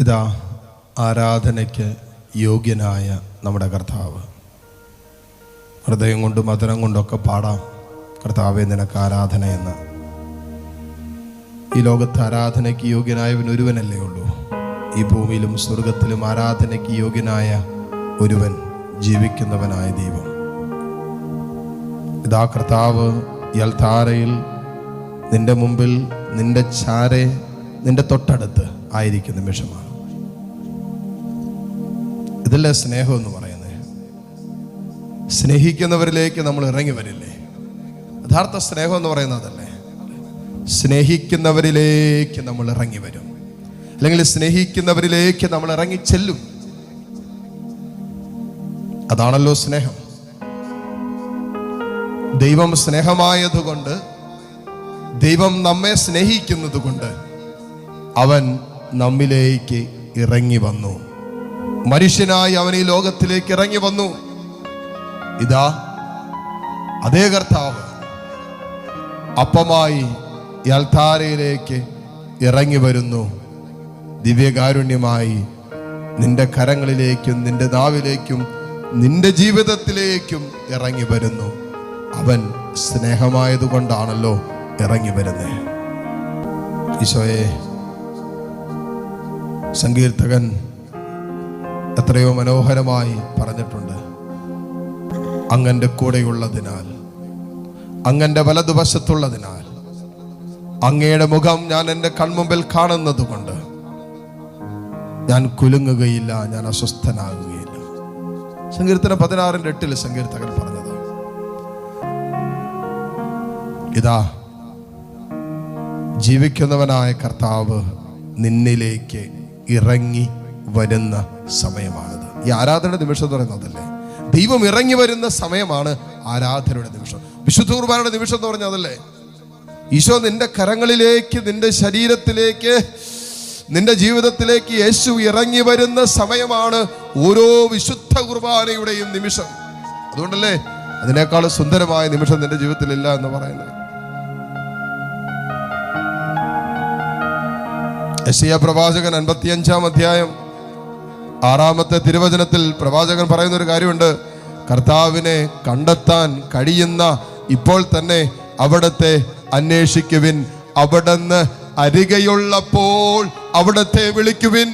ഇതാ ആരാധനയ്ക്ക് യോഗ്യനായ നമ്മുടെ കർത്താവ്. ഹൃദയം കൊണ്ടും മധുരം കൊണ്ടൊക്കെ പാടാം കർത്താവെ നിനക്ക് ആരാധന എന്ന് ഈ ലോകത്ത് ആരാധനയ്ക്ക് യോഗ്യനായവൻ ഒരുവനല്ലേ ഉള്ളൂ. ഈ ഭൂമിയിലും സ്വർഗത്തിലും ആരാധനയ്ക്ക് യോഗ്യനായ ഒരുവൻ ജീവിക്കുന്നവനായ ദൈവം. ഇതാ കർത്താവ് യൽത്താരയിൽ നിന്റെ മുമ്പിൽ നിന്റെ ചാരെ നിന്റെ തൊട്ടടുത്ത് ആയിരിക്കുന്ന നിമിഷമാണ്. ഇതല്ലേ സ്നേഹം എന്ന് പറയുന്നത് സ്നേഹിക്കുന്നവരിലേക്ക് നമ്മൾ ഇറങ്ങി വരില്ലേ? യഥാർത്ഥ സ്നേഹം എന്ന് പറയുന്നതല്ലേ? സ്നേഹിക്കുന്നവരിലേക്ക് നമ്മൾ ഇറങ്ങി വരും. അല്ലെങ്കിൽ സ്നേഹിക്കുന്നവരിലേക്ക് നമ്മൾ ഇറങ്ങി ചെല്ലും. അതാണല്ലോ സ്നേഹം. ദൈവം സ്നേഹമായതുകൊണ്ട് ദൈവം നമ്മെ സ്നേഹിക്കുന്നത് കൊണ്ട് അവൻ നമ്മിലേക്ക് ഇറങ്ങി വന്നു. മനുഷ്യനായി അവൻ ഈ ലോകത്തിലേക്ക് ഇറങ്ങി വന്നു. ഇതാ അതേ കർത്താവ് അപ്പമായി ഈ അൽത്താരയിലേക്ക് ഇറങ്ങി വരുന്നു. ദിവ്യകാരുണ്യമായി നിന്റെ കരങ്ങളിലേക്കും നിന്റെ നാവിലേക്കും നിന്റെ ജീവിതത്തിലേക്കും ഇറങ്ങി വരുന്നു. അവൻ സ്നേഹമായതുകൊണ്ടാണല്ലോ ഇറങ്ങി വരുന്നത് ഈശോയെ സങ്കീർത്തകൻ എത്രയോ മനോഹരമായി പറഞ്ഞിട്ടുണ്ട്. അങ്ങന്റെ കൂടെയുള്ളതിനാൽ അങ്ങന്റെ വലതുവശത്തുള്ളതിനാൽ അങ്ങയുടെ മുഖം ഞാൻ എന്റെ കൺമുമ്പിൽ കാണുന്നത് കൊണ്ട് ഞാൻ കുലുങ്ങുകയില്ല ഞാൻ അസ്വസ്ഥനാകുകയില്ല. സങ്കീർത്തന പതിനാറിന്റെ എട്ടിൽ സങ്കീർത്തകൻ പറഞ്ഞത് ഇതാ ജീവിക്കുന്നവനായ കർത്താവ് നിന്നിലേക്ക് ഇറങ്ങി വരുന്ന സമയമാണിത്. ഈ ആരാധന നിമിഷം എന്ന് പറയുന്നതല്ലേ ദൈവം ഇറങ്ങി വരുന്ന സമയമാണ് ആരാധനയുടെ നിമിഷം. വിശുദ്ധ കുർബാനയുടെ നിമിഷം എന്ന് പറഞ്ഞാൽ അതല്ലേ? ഈശോ നിന്റെ കരങ്ങളിലേക്ക് നിന്റെ ശരീരത്തിലേക്ക് നിന്റെ ജീവിതത്തിലേക്ക് യേശു ഇറങ്ങി വരുന്ന സമയമാണ് ഓരോ വിശുദ്ധ കുർബാനയുടെയും നിമിഷം. അതുകൊണ്ടല്ലേ അതിനേക്കാൾ സുന്ദരമായ നിമിഷം നിന്റെ ജീവിതത്തിലില്ല എന്ന് പറയുന്നത്? യശയ പ്രവാചകൻ അൻപത്തിയഞ്ചാം അധ്യായം ആറാമത്തെ തിരുവചനത്തിൽ പ്രവാചകൻ പറയുന്ന ഒരു കാര്യമുണ്ട്. കർത്താവിനെ കണ്ടെത്താൻ കഴിയുന്ന ഇപ്പോൾ തന്നെ അവിടത്തെ അന്വേഷിക്കുവിൻ. അവിടുന്ന് അരികെയുള്ളപ്പോൾ അവിടത്തെ വിളിക്കുവിൻ.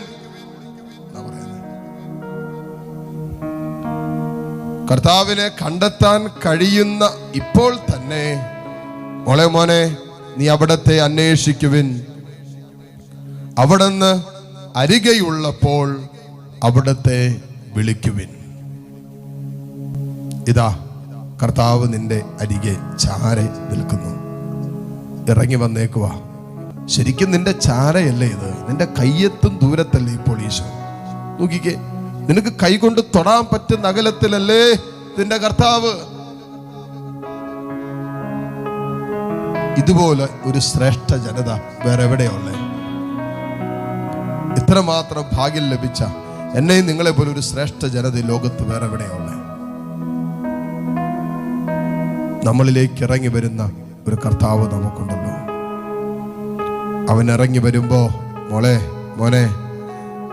കർത്താവിനെ കണ്ടെത്താൻ കഴിയുന്ന ഇപ്പോൾ തന്നെ. മോളെ മോനെ നീ അവിടത്തെ അന്വേഷിക്കുവിൻ. അവിടുന്ന് അരികെയുള്ളപ്പോൾ അവിടത്തെ വിളിക്കുവിൻ. ഇതാ കർത്താവ് നിന്റെ അരികെ ചാരെ നിൽക്കുന്നു ഇറങ്ങി വന്നേക്കുവാ ശരിക്കും നിന്റെ ചാരയല്ലേ ഇത്? നിന്റെ കയ്യെത്തും ദൂരത്തല്ലേ ഇപ്പോൾ ഈശോ? നോക്കിക്കേ നിനക്ക് കൈകൊണ്ട് തൊടാൻ പറ്റുന്ന അകലത്തിലല്ലേ നിന്റെ കർത്താവ്? ഇതുപോലെ ഒരു ശ്രേഷ്ഠ ജനത വേറെ എവിടെയുള്ളേ ഇത്രമാത്രം ഭാഗ്യം ലഭിച്ച എന്നെയും നിങ്ങളെ പോലെ ഒരു ശ്രേഷ്ഠ ജനത ലോകത്ത് വേറെ എവിടെയുള്ള നമ്മളിലേക്ക് ഇറങ്ങി വരുന്ന ഒരു കർത്താവ് നമുക്കുണ്ടല്ലോ. അവൻ ഇറങ്ങി വരുമ്പോ മോളെ മോനെ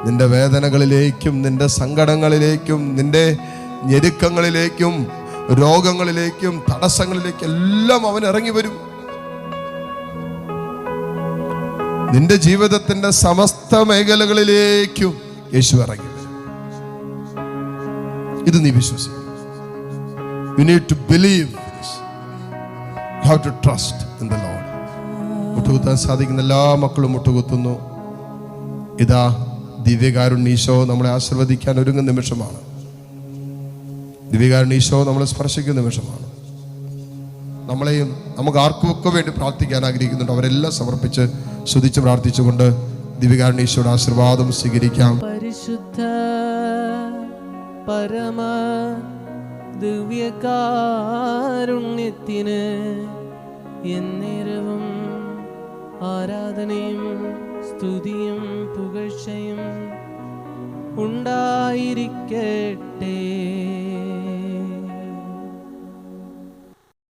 നിന്റെ വേദനകളിലേക്കും നിന്റെ സങ്കടങ്ങളിലേക്കും നിന്റെ ഞെരുക്കങ്ങളിലേക്കും രോഗങ്ങളിലേക്കും തടസ്സങ്ങളിലേക്കും എല്ലാം അവൻ ഇറങ്ങി വരും. നിന്റെ ജീവിതത്തിന്റെ സമസ്ത മേഖലകളിലേക്കും യേശു ഇറങ്ങി ഇത് നീ വിശ്വസിക്കും. സാധിക്കുന്ന എല്ലാ മക്കളും മുട്ടുകുത്തുന്നു. ഇതാ ദിവ്യകാരുണ്യ ഈശോ നമ്മളെ ആശീർവദിക്കാൻ ഒരുങ്ങുന്ന നിമിഷമാണ്. ദിവ്യകാരുണ്യ ഈശോ നമ്മളെ സ്പർശിക്കുന്ന നിമിഷമാണ്. നമ്മളെയും നമുക്ക് ആർക്കുമൊക്കെ വേണ്ടി പ്രാർത്ഥിക്കാൻ ആഗ്രഹിക്കുന്നുണ്ട്. അവരെല്ലാം സമർപ്പിച്ച് സ്തുതിച്ച് പ്രാർത്ഥിച്ചുകൊണ്ട് ദിവികാരണീശ്വരുടെ ആശീർവാദം സ്വീകരിക്കാം. പരിശുദ്ധ പരമ ദിവ്യകാരുണ്യത്തിന് എന്നേരവും ആരാധനയും സ്തുതിയും പുകഴ്ചയും ഉണ്ടായിരിക്കട്ടെ.